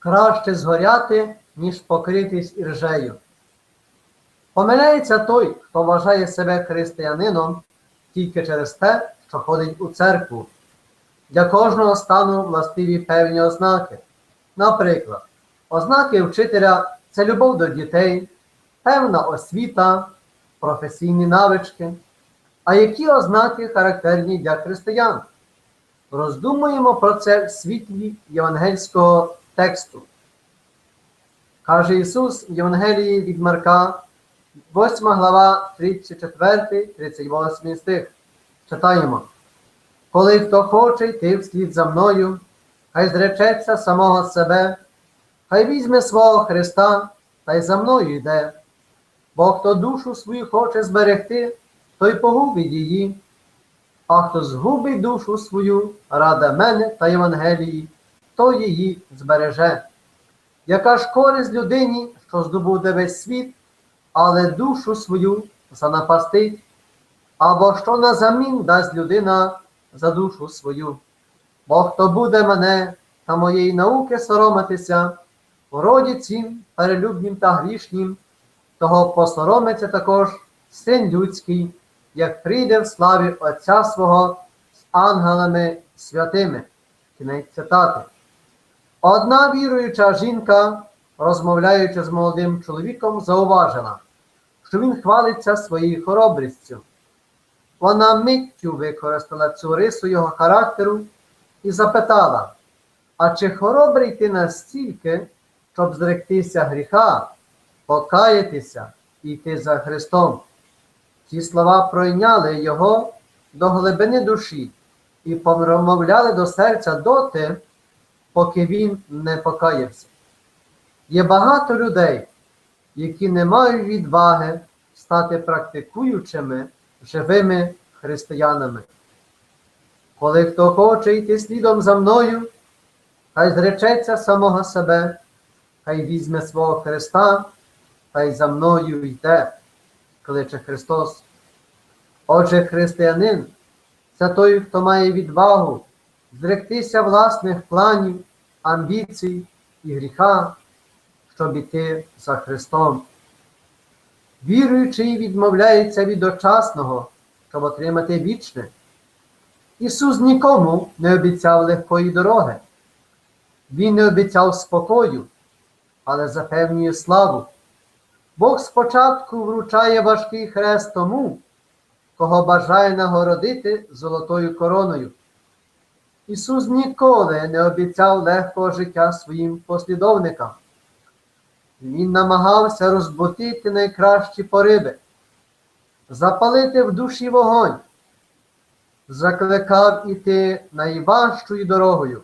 краще згоряти, ніж покритись іржею. Помиляється той, хто вважає себе християнином тільки через те, що ходить у церкву. Для кожного стану властиві певні ознаки. Наприклад, ознаки вчителя це любов до дітей, певна освіта, професійні навички. А які ознаки характерні для християн? Роздумуємо про це в світлі євангельського тексту. Каже Ісус в Євангелії від Марка, 8 глава, 34-38 стих. Читаємо. Коли хто хоче йти вслід за мною, хай зречеться самого себе, хай візьме свого Христа та й за мною йде. Бо хто душу свою хоче зберегти, той погубить її, а хто згубить душу свою ради мене та Євангелії, то її збереже. Яка ж користь людині, що здобуде весь світ, але душу свою занапастить, або що назамін дасть людина за душу свою. Бо хто буде мене та моєї науки соромитися, в роді цім перелюбнім та грішнім, того посоромиться також син людський, як прийде в славі Отця свого з ангелами святими. Кінець цитати. Одна віруюча жінка, розмовляючи з молодим чоловіком, зауважила, що він хвалиться своєю хоробрістю. Вона миттю використала цю рису його характеру і запитала, а чи хоробрий ти настільки, щоб зректися гріха, покаятися і йти за Христом? Ті слова пройняли його до глибини душі і промовляли до серця доти, поки він не покаявся. Є багато людей, які не мають відваги стати практикуючими живими християнами. Коли хто хоче йти слідом за мною, хай зречеться самого себе, хай візьме свого Христа, та й за мною йде, кличе Христос. Отже, християнин це той, хто має відвагу зректися власних планів, амбіцій і гріха, щоб іти за Христом. Віруючий відмовляється від очасного, щоб отримати вічне. Ісус нікому не обіцяв легкої дороги. Він не обіцяв спокою, але запевнює славу. Бог спочатку вручає важкий хрест тому, кого бажає нагородити золотою короною. Ісус ніколи не обіцяв легкого життя своїм послідовникам. Він намагався розбутити найкращі пориби, запалити в душі вогонь, закликав іти найважчою дорогою.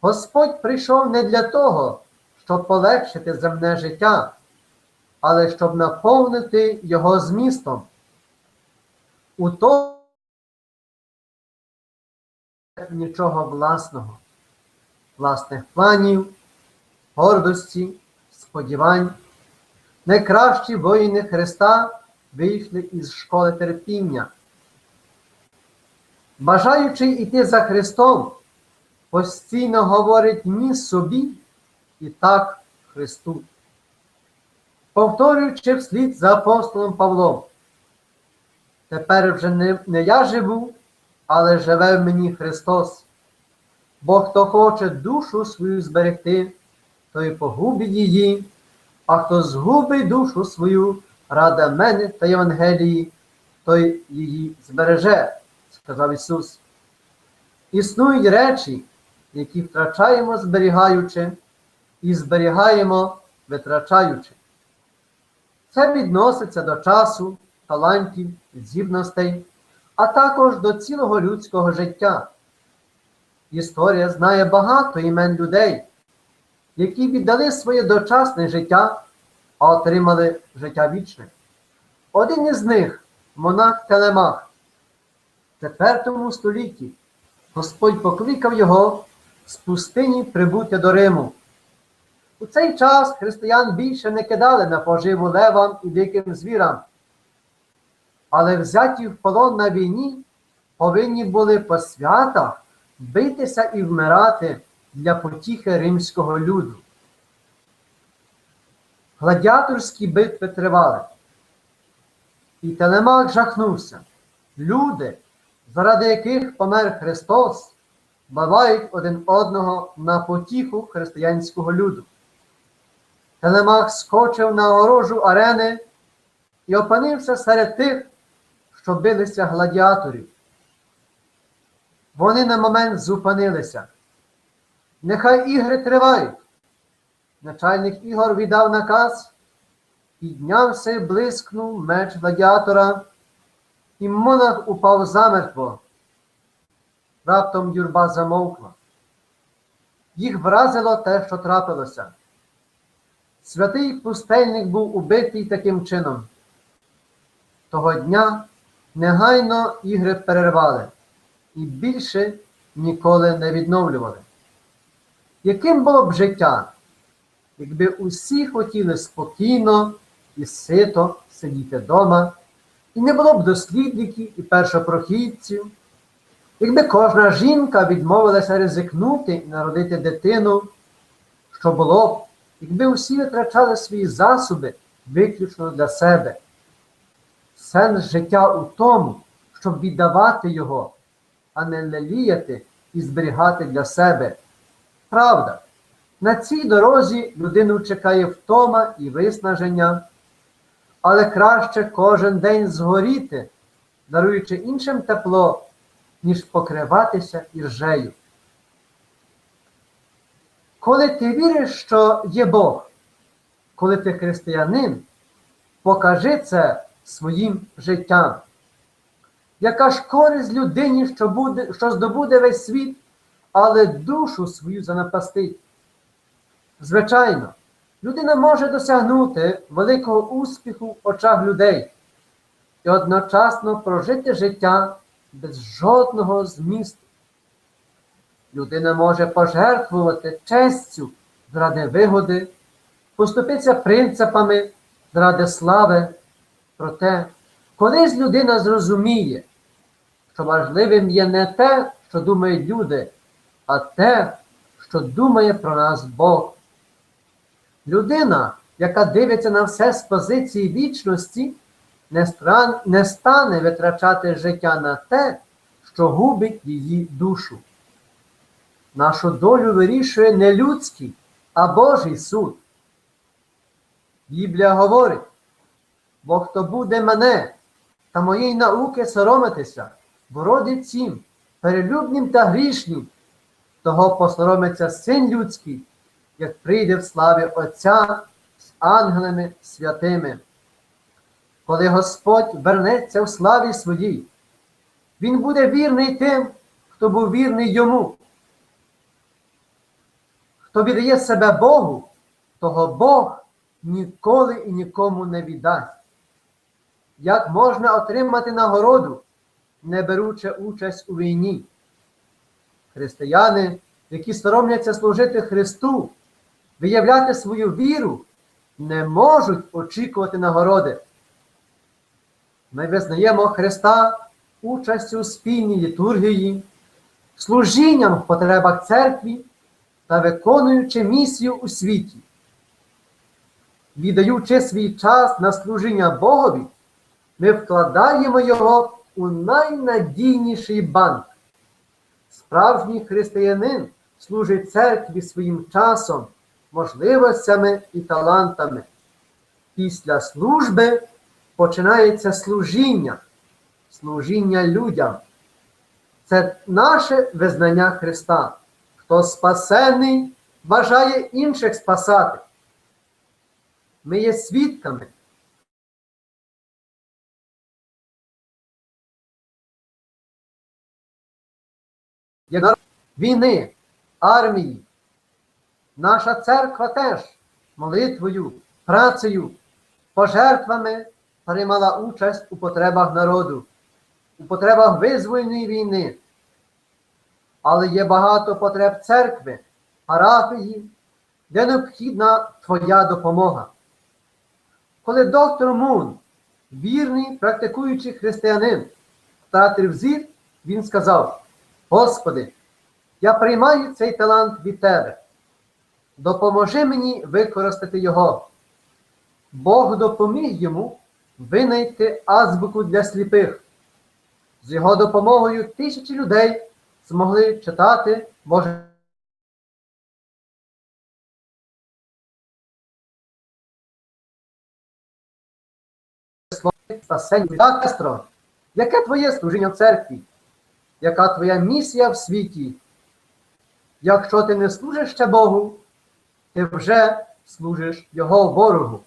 Господь прийшов не для того, щоб полегшити земне життя, але щоб наповнити його змістом. У тому нічого власного, власних планів, гордості, сподівань. Найкращі воїни Христа вийшли із школи терпіння. Бажаючи йти за Христом, постійно говорить ні собі і так Христу. Повторюючи вслід за апостолом Павлом, тепер вже не, не я живу, але живе в мені Христос. Бо хто хоче душу свою зберегти, той погубить її, а хто згубить душу свою ради мене та Євангелії, той її збереже, сказав Ісус. Існують речі, які втрачаємо зберігаючи, і зберігаємо, витрачаючи. Це відноситься до часу, талантів, здібностей, а також до цілого людського життя. Історія знає багато імен людей, які віддали своє дочасне життя, а отримали життя вічне. Один із них монах Телемах. В IV столітті Господь покликав його з пустині прибути до Риму. У цей час християн більше не кидали на поживу левам і диким звірам, але взяті в полон на війні повинні були по святах битися і вмирати для потіхи римського люду. Гладіаторські битви тривали. І Телемах жахнувся. Люди, заради яких помер Христос, бавають один одного на потіху християнського люду. Телемах скочив на огорожу арени і опинився серед тих, що билися гладіаторів. Вони на момент зупинилися. Нехай ігри тривають. Начальник ігор віддав наказ, піднявся і блискнув меч гладіатора, і монах упав замертво. Раптом юрба замовкла. Їх вразило те, що трапилося. Святий пустельник був убитий таким чином. Того дня негайно ігри перервали і більше ніколи не відновлювали. Яким було б життя, якби усі хотіли спокійно і сито сидіти вдома, і не було б дослідників і першопрохідців, якби кожна жінка відмовилася ризикнути і народити дитину, що було б, якби усі витрачали свої засоби виключно для себе. Сенс життя у тому, щоб віддавати його, а не леліяти і зберігати для себе. Правда, на цій дорозі людину чекає втома і виснаження, але краще кожен день згоріти, даруючи іншим тепло, ніж покриватися іржею. Коли ти віриш, що є Бог, коли ти християнин, покажи це своїм життям. Яка ж користь людині, що, буде, що здобуде весь світ, але душу свою занапастить? Звичайно, людина може досягнути великого успіху в очах людей і одночасно прожити життя без жодного змісту. Людина може пожертвувати честю заради вигоди, поступитися принципами заради слави. Проте, коли ж людина зрозуміє, що важливим є не те, що думають люди, а те, що думає про нас Бог. Людина, яка дивиться на все з позиції вічності, не, не стане витрачати життя на те, що губить її душу. Нашу долю вирішує не людський, а Божий суд. Біблія говорить, бо хто буде мене та моєї науки соромитися, бородить цім, перелюбнім та грішнім, того посоромиться син людський, як прийде в славі Отця з ангелами святими. Коли Господь вернеться в славі своїй, Він буде вірний тим, хто був вірний йому. Хто віддає себе Богу, того Бог ніколи і нікому не віддасть. Як можна отримати нагороду, не беручи участь у війні? Християни, які соромляться служити Христу, виявляти свою віру, не можуть очікувати нагороди. Ми визнаємо Христа участю у спільній літургії, служінням в потребах церкві та виконуючи місію у світі. Віддаючи свій час на служіння Богові, ми вкладаємо його у найнадійніший банк. Справжній християнин служить церкві своїм часом, можливостями і талантами. Після служби починається служіння, служіння людям. Це наше визнання Христа. Хто спасений, бажає інших спасати. Ми є свідками. Як війни, армії, наша церква теж молитвою, працею, пожертвами приймала участь у потребах народу, у потребах визвольної війни. Але є багато потреб церкви, парафії, де необхідна твоя допомога. Коли доктор Мун, вірний, практикуючий християнин, втратив зір, він сказав: Господи, Я приймаю цей талант від тебе. Допоможи мені використати його. Бог допоміг йому винайти азбуку для сліпих. З його допомогою тисячі людей змогли читати Боже. Слово. Так, сестро, яке твоє служіння в церкві? Яка твоя місія в світі? Якщо ти не служиш ще Богу, ти вже служиш Його ворогу.